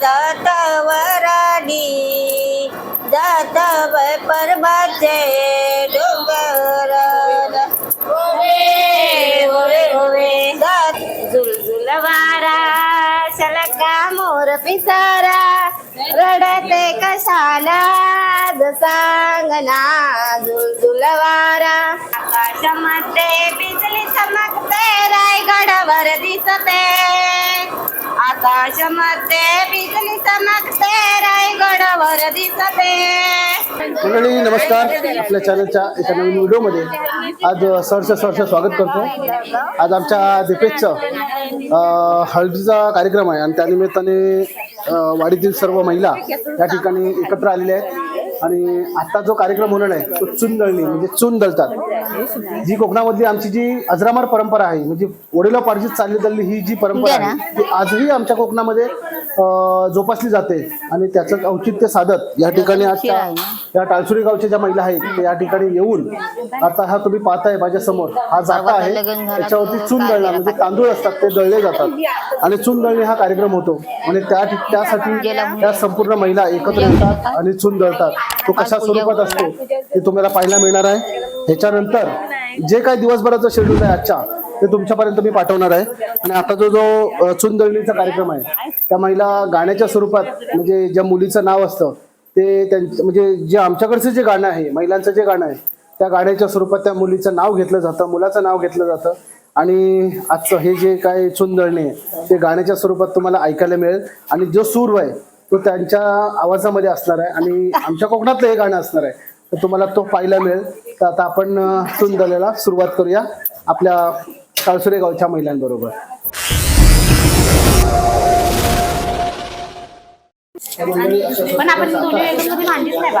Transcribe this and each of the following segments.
जात वराडी जात बाय परबाचे डोंगर झुलझुल वारा शलका मोर पिसारा. रडते कशाला सांगना झुलझुल वारा. आकाशामध्ये बिजली चमकते रायगडावर दिसते. आकाशामध्ये बिजली चमकते रायगडावर दिसते. मंडळी नमस्कार. आपल्या चॅनलच्या एका नवीन व्हिडिओमध्ये आज सरचं सरचं स्वागत करतो. आज आमच्या दीपेशचं हळदीचा कार्यक्रम आहे आणि त्यानिमित्ताने वाडीतील सर्व महिला या ठिकाणी एकत्र आलेल्या आहेत. आणि आता जो कार्यक्रम होणार आहे तो चून दळणी म्हणजे चून दळतात जी कोकणामधली आमची जी अजरामार परंपरा आहे म्हणजे वडिलोपार्जित चालली चालली ही जी परंपरा आहे ती आजही आमच्या कोकणामध्ये जोपासली जाते. आणि त्याचं औचित्य साधत. या ठिकाणी आजच्या या टाळसुरी गावच्या ज्या महिला आहेत ते या ठिकाणी येऊन आता हा तुम्ही पाहताय माझ्यासमोर हा जाता आहे. त्याच्यावरती चून दळणार म्हणजे तांदूळ असतात ते दळले जातात. आणि चून दळणे हा कार्यक्रम होतो. आणि त्या ठिक- त्यासाठी त्या संपूर्ण महिला एकत्र येतात आणि चून दळतात तो कशा स्वरूपात असतो ते तुम्हाला पाहायला मिळणार आहे. ह्याच्यानंतर जे काही दिवसभराचं शेड्यूल आहे आजच्या ते तुमच्यापर्यंत मी पाठवणार आहे. आणि आता जो जो अ, चून दळणीचा कार्यक्रम आहे त्या महिला गाण्याच्या स्वरूपात म्हणजे ज्या मुलीचं नाव असतं ते त्यांचं म्हणजे जे आमच्याकडचं जे गाणं आहे महिलांचं जे गाणं आहे त्या गाण्याच्या स्वरूपात त्या मुलीचं नाव घेतलं जातं मुलाचं नाव घेतलं जातं. आणि आजचं हे जे काय चुंदळणे ते गाण्याच्या स्वरूपात तुम्हाला ऐकायला मिळेल. आणि जो सूर आहे तो त्यांच्या आवाजामध्ये असणार आहे आणि आमच्या कोकणातलं हे गाणं असणार आहे. तर तुम्हाला तो पाहायला मिळेल. तर आता आपण चुंदलेला सुरुवात करूया आपल्या काळसुरे गावच्या महिलांबरोबर. पण आपण दोन्ही मांडलीच नाही बा.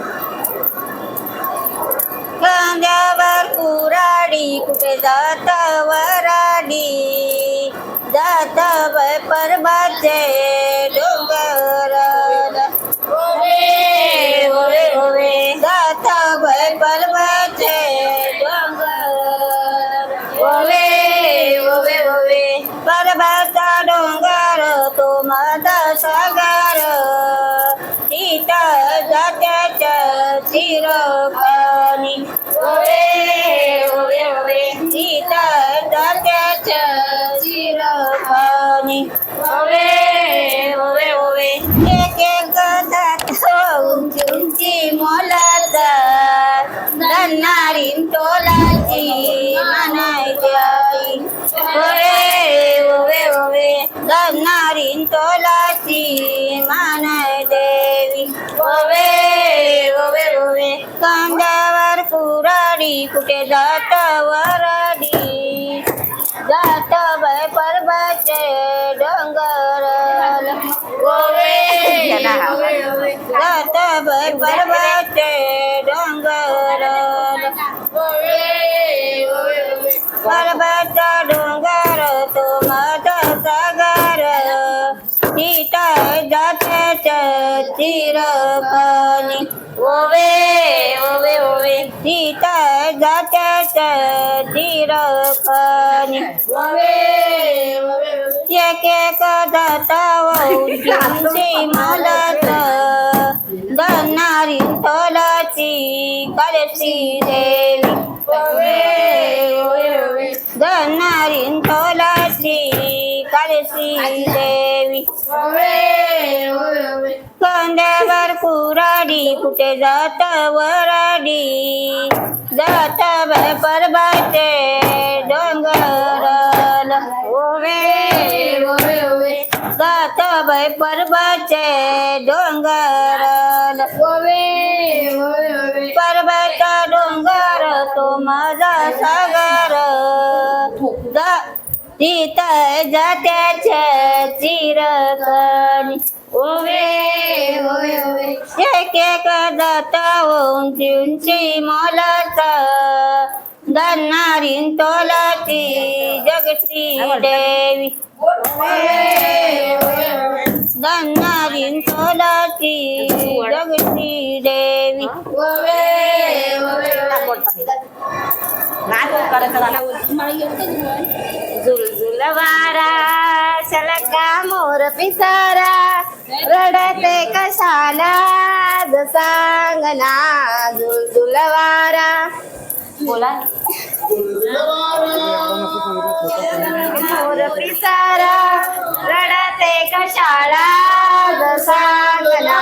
कांद्यावर कुराडी कुठे जात वराडी जात बाय परबाचे डोंगर. ओवे ओवे ओवे. जात बाय परबाचे डोंगर. ओवे ओवे ओवे. परबाचा डोंगर तो माझा सागर. जात्याच्या चिरकानी ओवे ओवे ओवे सीता जात्याच्या चिरकानी ओवे ओवे ओवे एक एक दात उंची उंची मोलाचा धरणारी टोलाची म्हणायची आई ओवे ओवे ओवे धरणारी टोलाची मानाय देवी ओवे ओवे ओवे कांद्यावर कुराडी कुठे जात वराडी जात बाय परबाचे डोंगर ओवे ओवे ओवे जात बाय परबाचे डोंगर ओवे ओवे ओवे पर्वता डोंगर तो माझा सागर सीता जात्याच्या चिरकानी ओवे चिरकानी ओवे ओवे एक एक दातावशी मलात धरणारी तोलाची कळशी देवी ओवे ओवे कुराडी कुठे जात वराडी? जात परबाचे डोंगर ओवे ओवे ओवे. जात बाय परबाचे डोंगर ओवे ओवे ओवे. पर्वता डोंगर तो माझा सागर. जा सीता जात्याच्या चिरकणी. ओवे ओवे ओवे एक एक एक दत्त उंची उंची मोलत धरणारी तोलती जगश्री देवी धरणारी तोलती जगश्री देवी झुलझुल वारा शलका मोर पिसारा रडते कशाला? ज सांगना झुलझुल वारा बोला. मोर पिसारा रडते कशाला? ज सांगना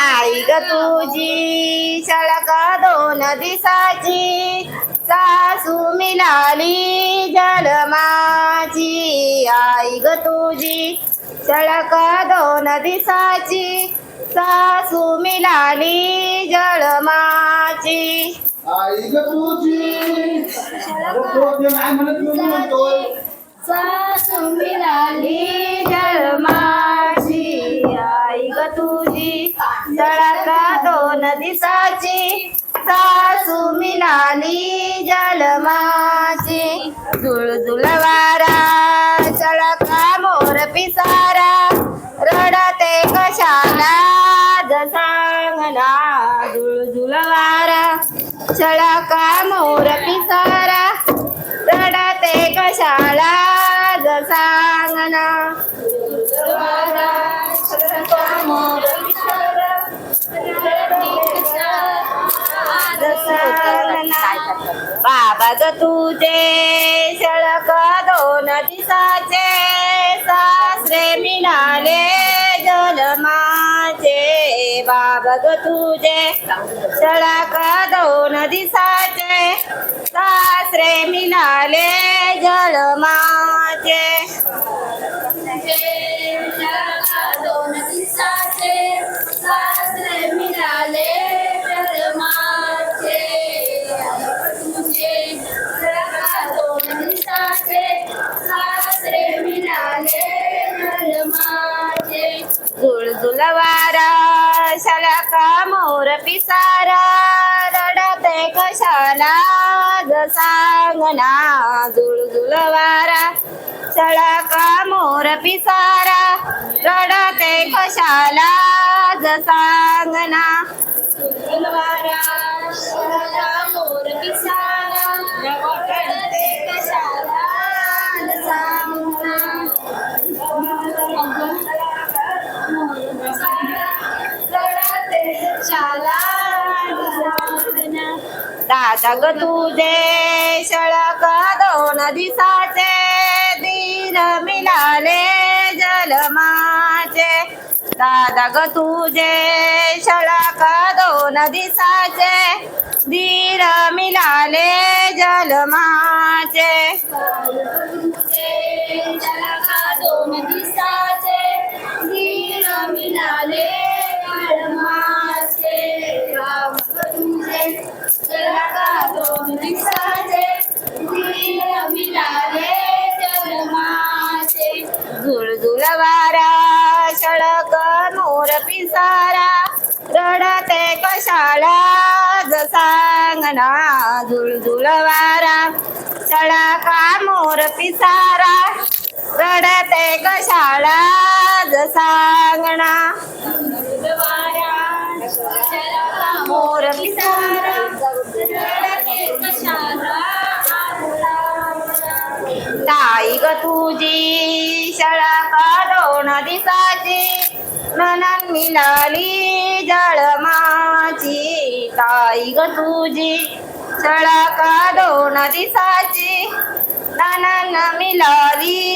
आई ग तुझी सळक दिसाची सासू मिळाली जलमाची. आई ग तुझी सळक दोन दिसाची. सासू मिळाली जलमाची. आई ग तुझी. सासू मिळाली जलमाची. आई ग तुझी सळका दोन दिसाची. सासू मिळाली जलमाची. झुळझुळ वारा चळका मोर पिसारा. रडते कशाला ज सांगना झुळझुळ वारा चळा बाबा ग तुझे शळक दोन दिसाचे. सासरे मिळाले जलमाचे. बाबग ग तुझे शळक दोन दिसाचे. सासरे मिळाले जलमाचे. दोन दिसाचे. सासरे मिळाले झुळझुळ वारा शलका मोर पिसारा? रडते कशाला ज सांगना? झुळझुळ वारा सळका मोर पिसारा? रडते कशाला जग तुझे शळक दोन दिसाचे. दिन मिळाले जलमाचे. दादग तुझे शळक दोन दिसाचे. दीर मिळाले जलमाचे. दोन दिसाचे दीर मिळाले मिळाले जलमाचे झुळझुळ वारा शळक मोर पिसारा रडते कशाला ज सांगना झुळझुळ वारा सळका मोर पिसारा रडते कशाला ज सांगना मोर पिसारा नाई ग तुझी. शळका दोन दिसाची ननन मिळाली जळमाची. ताई ग तुझी. का दोन दिसाची ननन मिळाली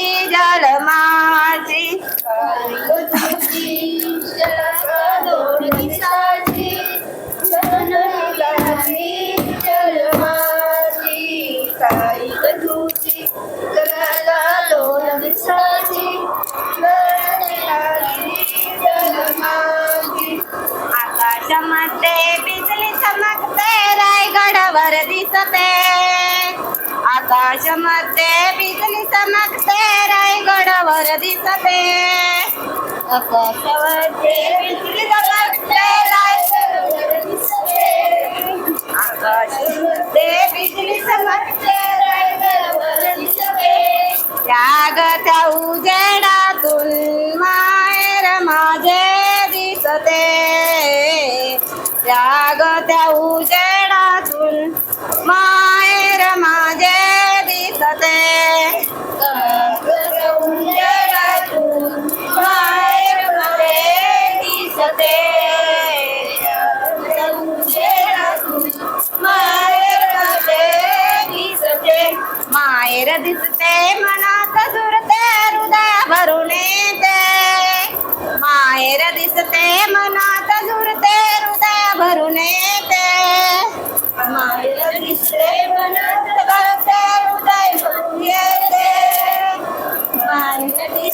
रायगडावर दिसते. आकाशामध्ये बिजली चमकते रायगडावर दिसते. आकाशावरचे बिजली चमकते दिसते. आकाशावरचे बिजली चमकते दिसते. त्या उजेडातून माहेर माझे दिसते. त्याग त्या उजेडातून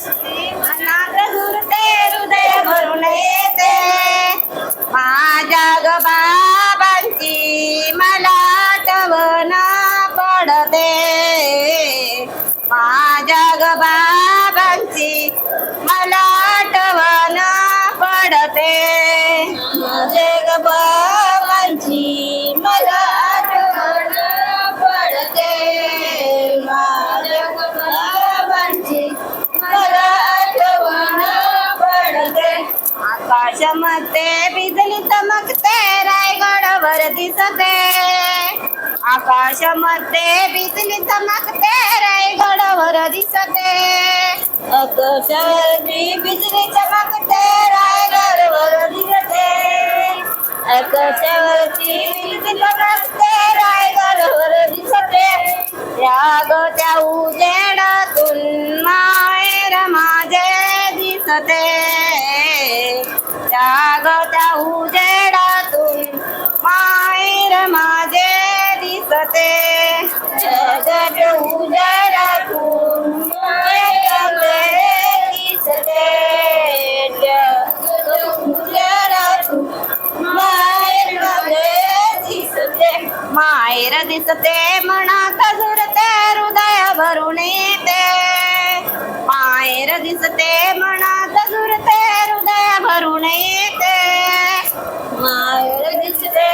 माहेर दिसते मनात रायगडवर दिसते आकाशामध्ये बिजली चमकते रायगडवर दिसते आकाशावरती बिजली चमकते रायगडवर दिसते आकाशावरती बिजली चमकते रायगडवर दिसते त्याग त्या उजेडातून माहेर माझे दिसते त्याग माहेर दिसते म्हणा खजुरते हृदय भरून येते. माहेर दिसते म्हणा खजुरते हृदय भरून येते. माहेर दिसते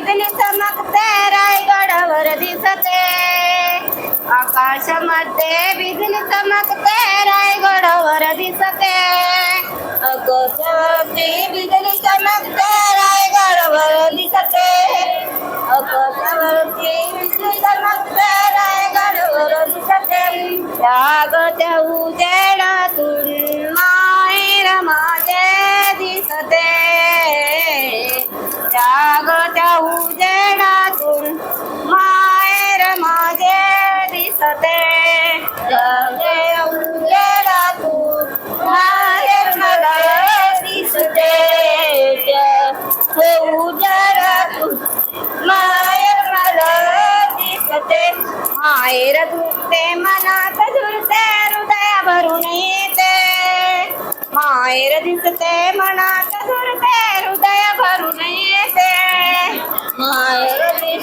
बिजली चमकते रायगडावर दिसते. आकाशामध्ये बिजली चमकते रायगडावर दिसते. आकाशावरती बिजली चमकते रायगडावर दिसते. आकाशावरती बिजली चमकते रायगडावर दिसते. त्याग त्या उजेडातून त्या उजेडातून. माहेर माझे दिसते. त्याग त्या उजेडातून. माहेर मला दिसते. त्या उजेडातून. माहेर मला दिसते. माहेर झुरते मनात झुरते हृदया भरून येते. माहेर दिसते मनात झुरते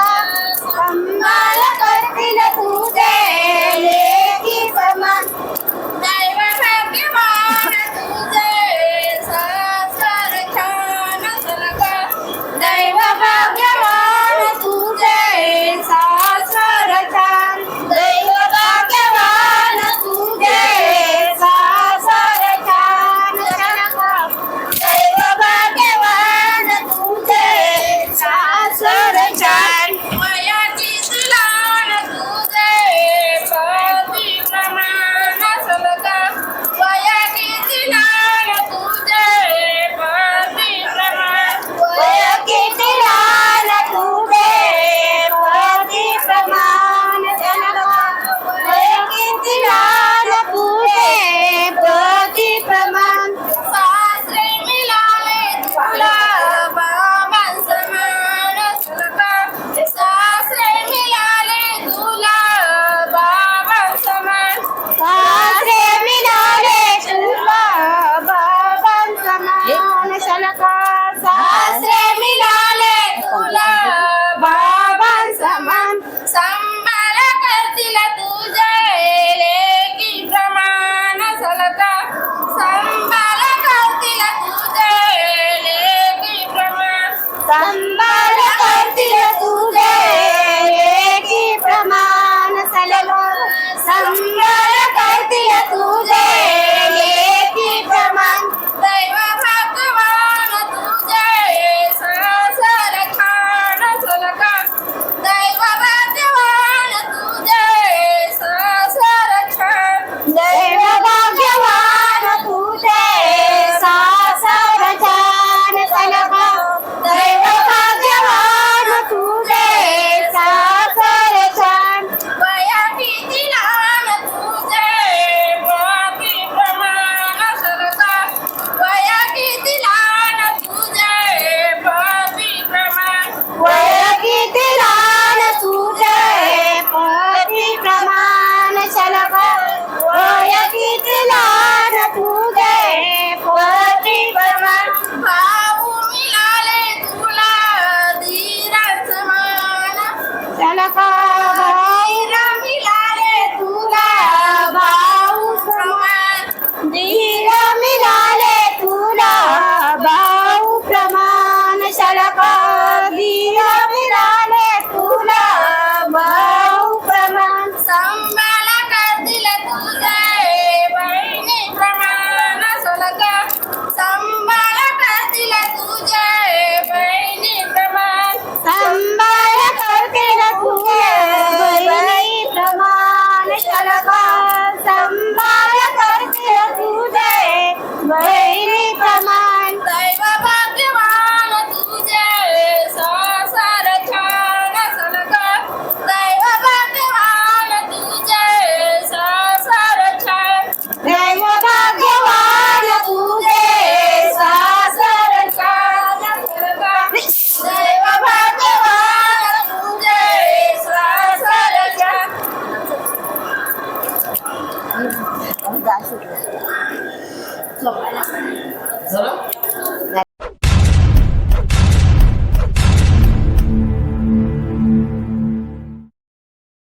Mama.